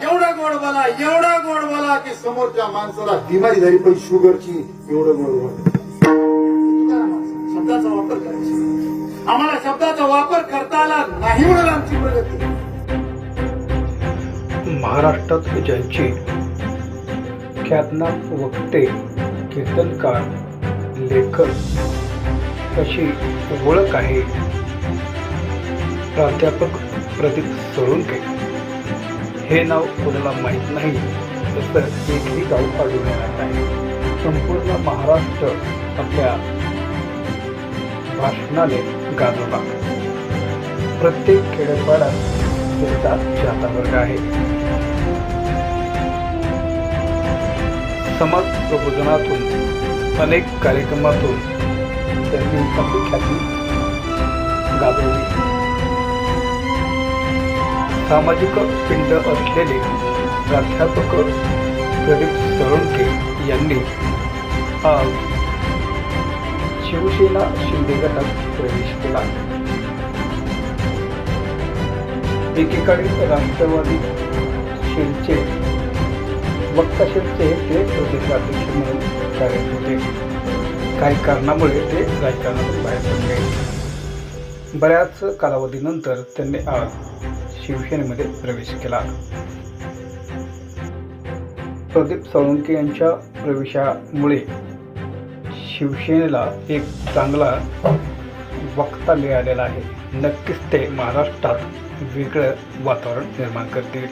एवढा गोड बोला एवढा गोड बोला की समोरच्या माणसाला बिमारी झाली पण शुगरची एवढं गोड बोला. शब्दाचा वापर करायचा. आम्हाला शब्दाचा वापर करता आला नाही म्हणून आमची प्रगती महाराष्ट्रात ज्यांची ख्यातनाम वक्ते कीर्तनकार लेखक अशी ओळख आहे प्राध्यापक प्रदीप सोळुंके. हे नाव कोणाला माहीत नाही तर एकही गाव काढून येणार नाही संपूर्ण महाराष्ट्र आपल्या भाषणाने गाजवला प्रत्येक खेड्यापाड्यात त्यांचा जाता वर्ग आहे. समाज प्रबोधनातून अनेक कार्यक्रमातून त्यांनी आपली ख्याती गाजवली. सामाजिक पिंड असलेले प्राध्यापक प्रदीप सोळंके यांनी आज शिवसेना शिंदे गटात प्रवेश केला. एकेकाळी राष्ट्रवादी शिरचे वक्ता शिरचे ते प्रदेशाध्यक्ष म्हणून कार्यरत होते. काही कारणामुळे ते राजकारणातून बाहेर पडले. बऱ्याच कालावधीनंतर त्यांनी आज शिवसेनेमध्ये प्रवेश केला. प्रदीप साळुंके यांच्या प्रवेशामुळे शिवसेनेला एक चांगला वक्ता मिळालेला आहे. नक्कीच ते महाराष्ट्रात वेगळं वातावरण निर्माण करतील.